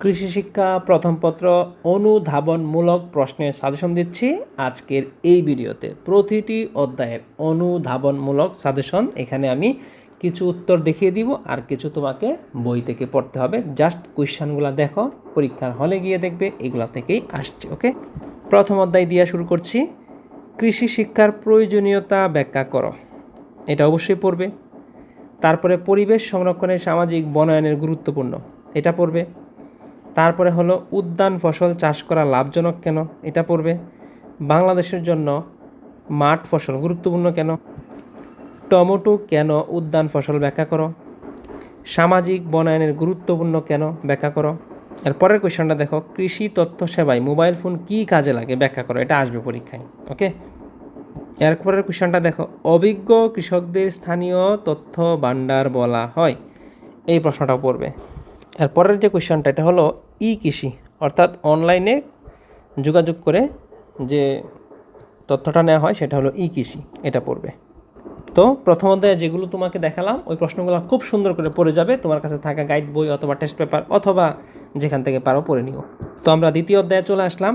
কৃষি শিক্ষা প্রথম পত্র অনুধাবনমূলক প্রশ্নের সাজেশন দিচ্ছি। আজকের এই ভিডিওতে প্রতিটি অধ্যায়ের অনুধাবনমূলক সাজেশন এখানে আমি কিছু উত্তর দেখিয়ে দিব আর কিছু তোমাকে বই থেকে পড়তে হবে। জাস্ট কোয়েশ্চানগুলো দেখো, পরীক্ষার হলে গিয়ে দেখবে, এগুলা থেকেই আসছে, ওকে? প্রথম অধ্যায় দিয়ে শুরু করছি। কৃষি শিক্ষার প্রয়োজনীয়তা ব্যাখ্যা করো। এটা অবশ্যই পড়বে। তারপরে পরিবেশ সংরক্ষণের সামাজিক বনায়নের গুরুত্বপূর্ণ। এটা পড়বে। তারপরে হলো উদ্যান ফসল চাষ করা লাভজনক কেন? এটা পড়বে। বাংলাদেশের জন্য মাঠ ফসল গুরুত্বপূর্ণ কেন? টমেটো কেন উদ্যান ফসল ব্যাখ্যা করো। সামাজিক বনায়নের গুরুত্বপূর্ণ কেন ব্যাখ্যা করো। এর পরের কোয়েশনটা দেখো, কৃষি তথ্য সেবায় মোবাইল ফোন কী কাজে লাগে ব্যাখ্যা করো, এটা আসবে পরীক্ষায়, ওকে? এরপরের কোয়েশনটা দেখো, অভিজ্ঞ কৃষকদের স্থানীয় তথ্য ভাণ্ডার বলা হয়, এই প্রশ্নটাও পড়বে। এরপরের যে কোয়েশনটা এটা হলো ই কৃষি অর্থাৎ অনলাইনে যোগাযোগ করে যে তথ্যটা নেওয়া হয়, সেটা হলো ই কৃষি এটা পড়বে। তো প্রথম অধ্যায়ে যেগুলো তোমাকে দেখালাম, ওই প্রশ্নগুলো খুব সুন্দর করে পড়ে যাবে। তোমার কাছে থাকা গাইড বই অথবা টেস্ট পেপার অথবা যেখান থেকে পারো পড়ে নিও। তো আমরা দ্বিতীয় অধ্যায়ে চলে আসলাম।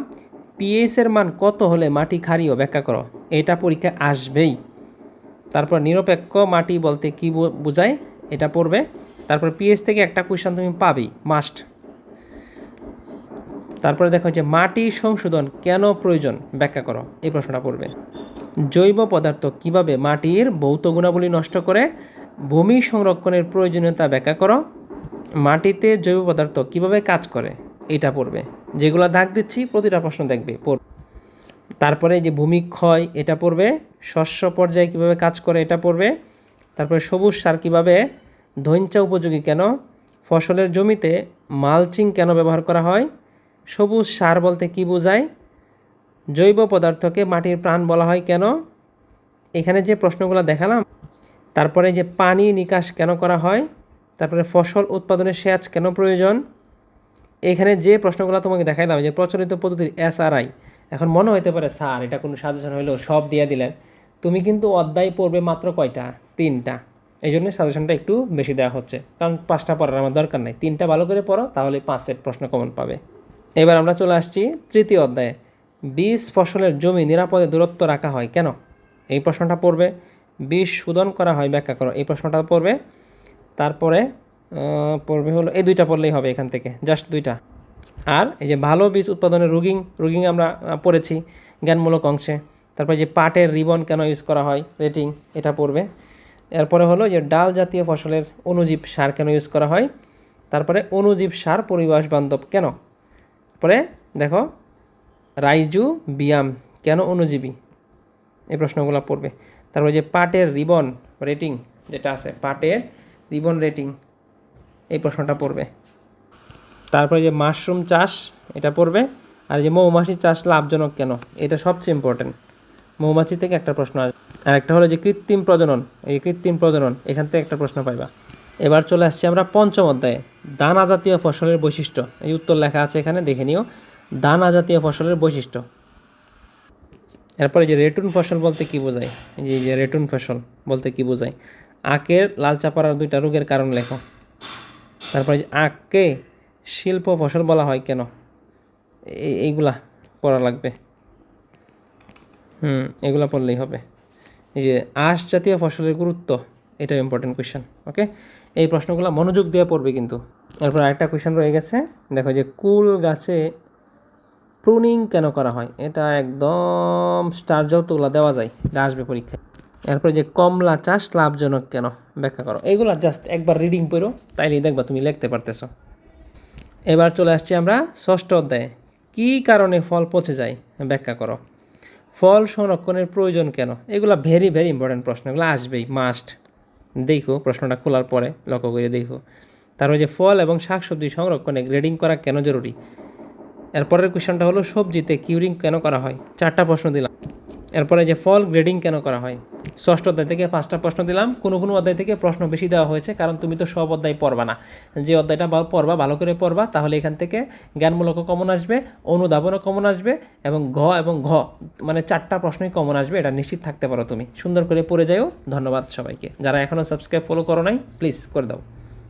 পিএইচ এর মান কত হলে মাটি ক্ষারীয়? ব্যাখ্যা করো। এটা পরীক্ষা আসবেই। তারপর নিরপেক্ষ মাটি বলতে কি বোঝায়? এটা পড়বে। তারপর পিএইচ থেকে একটা কোয়েশ্চেন তুমি পাবেই মাস্ট তারপরে দেখো যে মাটি সংশোধন কেন প্রয়োজন? ব্যাখ্যা করো, এই প্রশ্নটা পড়বে। জৈব পদার্থ কীভাবে মাটির ভৌত গুণাবলী নষ্ট করে ভূমি সংরক্ষণের প্রয়োজনীয়তা ব্যাখ্যা করো। মাটিতে জৈব পদার্থ কীভাবে কাজ করে? এটা পড়বে। যেগুলো দাগ দিচ্ছি, প্রতিটা প্রশ্ন দেখবে, পড় তারপরে যে ভূমি ক্ষয়, এটা পড়বে। শস্য পর্যায়ে কীভাবে কাজ করে, এটা পড়বে। তারপরে সবুজ সার কীভাবে ধৈঞ্চা উপযোগী কেন? ফসলের জমিতে মালচিং কেন ব্যবহার করা হয়? সবুজ সার বলতে কি বোঝায়? জৈব পদার্থকে মাটির প্রাণ বলা হয় কেন? এখানে যে প্রশ্নগুলো দেখালাম, তারপরে যে পানি নিকাশ কেন করা হয়, তারপরে ফসল উৎপাদনে সেচ কেন প্রয়োজন? এখানে যে প্রশ্নগুলো তোমাকে দেখাইলাম, যে প্রচলিত পদ্ধতির এসআরআই এখন মনে হইতে পারে, স্যার, এটা কোনো সাজেশন হইল সব দিয়ে দিলেন। তুমি কিন্তু অধ্যায় পড়বে মাত্র কয়টা? তিনটা। এই জন্য সাজেশনটা একটু বেশি দেওয়া হচ্ছে। কারণ পাঁচটা পড়ার আমার দরকার নাই। তিনটা ভালো করে পড়ো, তাহলে পাঁচ সেট প্রশ্ন কমন পাবে। এবার আমরা চলে আসছি তৃতীয় অধ্যায়ে। বীজ ফসলের জমি নিরাপদে দূরত্ব রাখা হয় কেন? এই প্রশ্নটা পড়বে। বীজ শোধন করা হয় ব্যাখ্যা করো। এই প্রশ্নটা পড়বে। তারপরে পড়বে হলো, এই দুইটা পড়লেই হবে এখান থেকে। জাস্ট দুইটা। আর এই যে ভালো বীজ উৎপাদনের রুগিং রুগিং আমরা পড়েছি জ্ঞানমূলক অংশে। তারপরে যে পাটের রিবন কেন ইউজ করা হয় রেটিং এটা পড়বে। এরপরে হলো যে ডাল জাতীয় ফসলের অনুজীব সার কেন ইউজ করা হয়? তারপরে অনুজীব সার পরিবেশ বান্ধব কেন? পরে দেখো, রাইজু বিয়াম কেন অনুজীবী? এই প্রশ্নগুলো পড়বে। তারপরে যে পাটের রিবন রেটিং যেটা আছে, পাটের রিবন রেটিং এই প্রশ্নটা পড়বে। তারপরে যে মাশরুম চাষ, এটা পড়বে। আর যে মৌমাছি চাষ লাভজনক কেন? এটা সবচেয়ে ইম্পর্টেন্ট মৌমাছি থেকে একটা প্রশ্ন আসবে। আর একটা হলো যে কৃত্রিম প্রজনন। এই কৃত্রিম প্রজনন, এখান থেকে একটা প্রশ্ন পাইবা। এবার চলে আসছি আমরা পঞ্চম অধ্যায়ে দানা জাতীয় ফসলের বৈশিষ্ট্য। এই উত্তর লেখা আছে এখানে, দেখে নিও। দানা জাতীয় ফসলের বৈশিষ্ট্য। এরপরে যে রেটুন ফসল বলতে কি বোঝায়? এই যে- রেটুন ফসল বলতে কি বোঝায়? আখের লালচা পড়ার দুইটা রোগের কারণ লেখো। তারপরে যে আখকে শিল্প ফসল বলা হয় কেন? এই- এইগুলা পড়া লাগবে। হুম, এগুলা পড়লেই হবে। এই যে আঁশ জাতীয় ফসলের গুরুত্ব, এটাও ইম্পর্টেন্ট কোয়েশ্চেন ওকে এই প্রশ্নগুলো মনোযোগ দিয়ে পড়বে কিন্তু। এরপর আরেকটা কোয়েশ্চেন রয়ে গেছে। দেখো যে কুল গাছে প্রুনিং কেন করা হয়? এটা একদম স্টার যতগুলো দেওয়া যায়, এটা আসবে পরীক্ষায়। এরপরে যে কমলা চাষ লাভজনক কেন? ব্যাখ্যা করো। এগুলা জাস্ট একবার রিডিং পড়ো, তাইলেই দেখবা তুমি লিখতে পারতেছো। এবার চলে আসছি আমরা ষষ্ঠ অধ্যায়ে। কী কারণে ফল পচে যায়? ব্যাখ্যা করো। ফল সংরক্ষণের প্রয়োজন কেন? এগুলো ভেরি ভেরি ইম্পর্ট্যান্ট প্রশ্ন, এগুলো আসবেই মাস্ট দেখো, প্রশ্নটা খোলার পরে লক্ষ্য করে দেখো। তারপরে যে ফল এবং শাকসবজি সংরক্ষণে গ্রেডিং করা কেন জরুরি? এরপরের কোয়েশনটা হলো সবজিতে কিউরিং কেন করা হয়? চারটা প্রশ্ন দিলাম। এরপরে যে ফল গ্রেডিং কেন করা হয়? ষষ্ঠ অধ্যায় থেকে পাঁচটা প্রশ্ন দিলাম। কোনো কোনো অধ্যায় থেকে প্রশ্ন বেশি দেওয়া হয়েছে? কারণ তুমি তো সব অধ্যায় পড়বা না। যে অধ্যায়টা পড়বা, ভালো করে পড়বা, তাহলে এখান থেকে জ্ঞানমূলকও কমন আসবে, অনুধাবনও কমন আসবে এবং ঘ এবং ঘ মানে চারটা প্রশ্নই কমন আসবে, এটা নিশ্চিত থাকতে পারো তুমি। সুন্দর করে পড়ে যাও ধন্যবাদ সবাইকে। যারা এখনও সাবস্ক্রাইব ফলো করো নাই প্লিজ করে দাও।